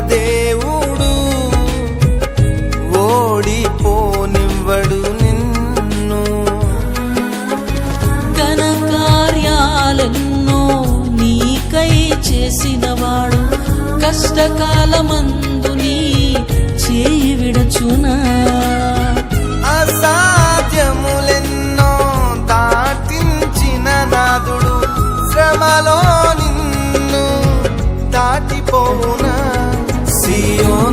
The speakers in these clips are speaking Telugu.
దేవుడు ఓడిపోనివ్వడు నిన్ను. ఘన కార్యాలన్నో నీకై చేసినవాడు కష్టకాలమందు నీ చేయి విడచునా?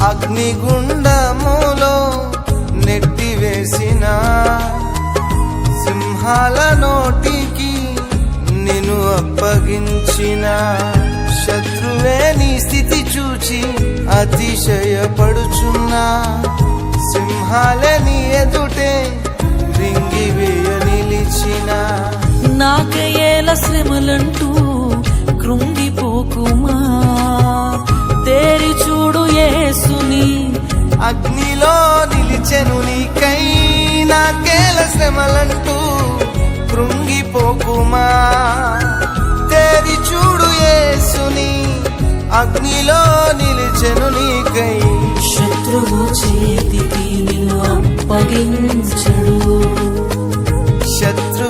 అగ్నిగుండములో నెట్టివేసిన సింహాల నోటికి నిన్ను అప్పగించిన శత్రువే నీ స్థితి చూచి అతిశయపడుచున్నా సింహాలే నీ ఎదుటే రింగివేయ నిలిచిన. నాకయేల శ్రమలంటూ కృంగిపోకుమా? తేరి చూడు ఏసు అగ్నిలో నిలిచెను నీకై. నాకేల శ్రమలంటూ కృంగిపోకుమా? తేరి చూడు యేసుని అగ్నిలో నిలిచెను నీకై. శత్రువు చేతికి నిన్ను అప్పగించడు. శత్రువు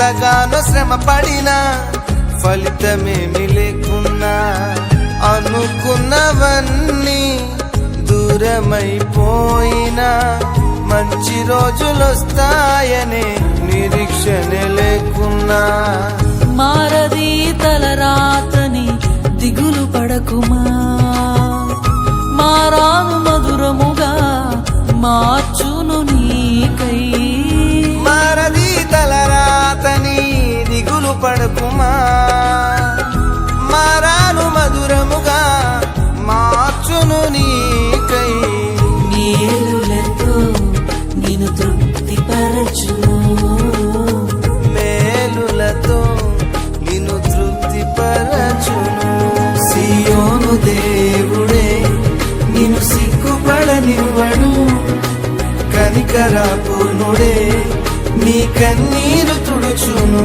ఎంతగానో శ్రమ పడినా ఫలితమేమి లేకున్నా అనుకున్నవన్నీ దూరమైపోయినా మంచి రోజులొస్తాయనే నిరీక్షణ లేకున్నా మారది పడుకుమా మారాను మధురముగా మార్చును నీకై మేలులతో నేను తృప్తిపరచును మేలులతో నిన్ను తృప్తిపరచును సియోను దేవుడే నిన్ను సిగ్గుపడనివ్వడు. కనికరాపునుడే నీ కన్నీరు తుడుచును.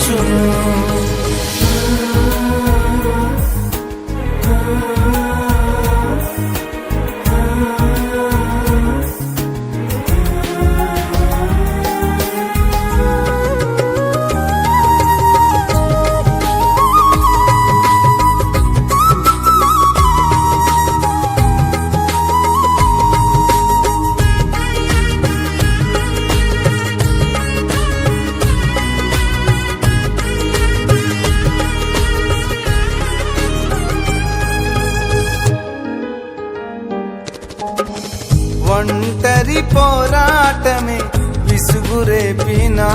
ఒంటరి పోరాటమే విసుగురేపినా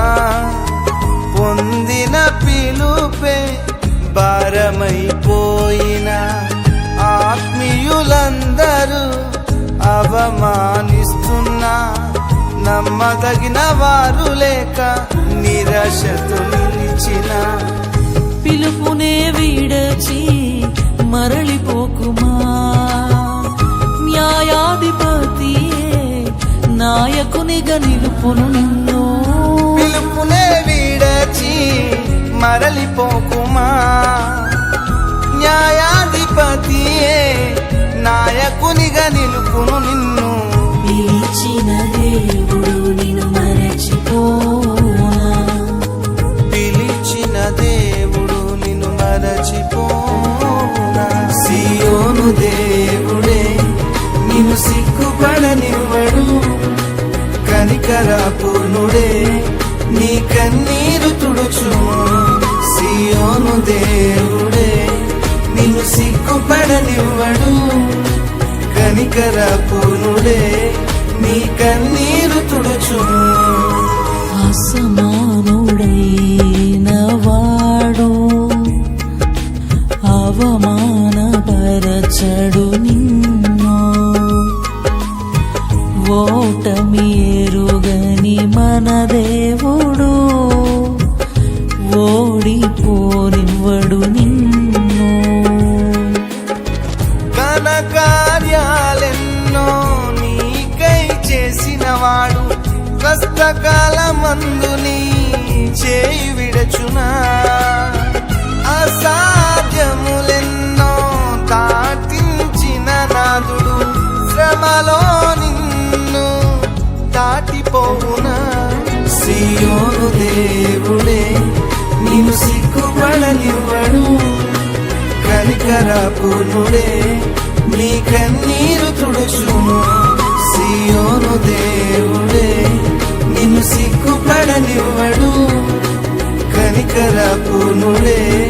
పొందిన పిలుపే భారమైపోయిన ఆత్మీయులందరూ అవమానిస్తున్నా. నమ్మదగిన వారు లేక నిరాశతో నిలిచిన. పిలుపునే వీడచి మరళిపోకుమా న్యాయాధిపతి నాయకునిగా నిలుపును నిన్ను. పిలుపునే వీడచి మరలిపోకుమా? న్యాయాధిపతియే నాయకునిగా నిలుపును నిన్ను. పిలిచిన దేవుడు దేవుడెవ్వడు కనికర పూనుడే నీ కన్నీరు తుడుచు. అసమానుడైన వాడు అవమానపరచడు కష్టకాలమందు నీ చేయి విడచునా? అసాధ్యములెన్నో దాటించిన నాదుడు శ్రమలో నిన్ను దాటిపోవునా? సియోను దేవుడే నిన్ను సిగ్గుపడనివ్వడు. కనికరాపూర్ణుడే నీ కన్నీరు తుడుచును సియోను దేవుడే నిన్ను సిగ్గుపడనివ్వడు. కనికరాపూర్ణుడే.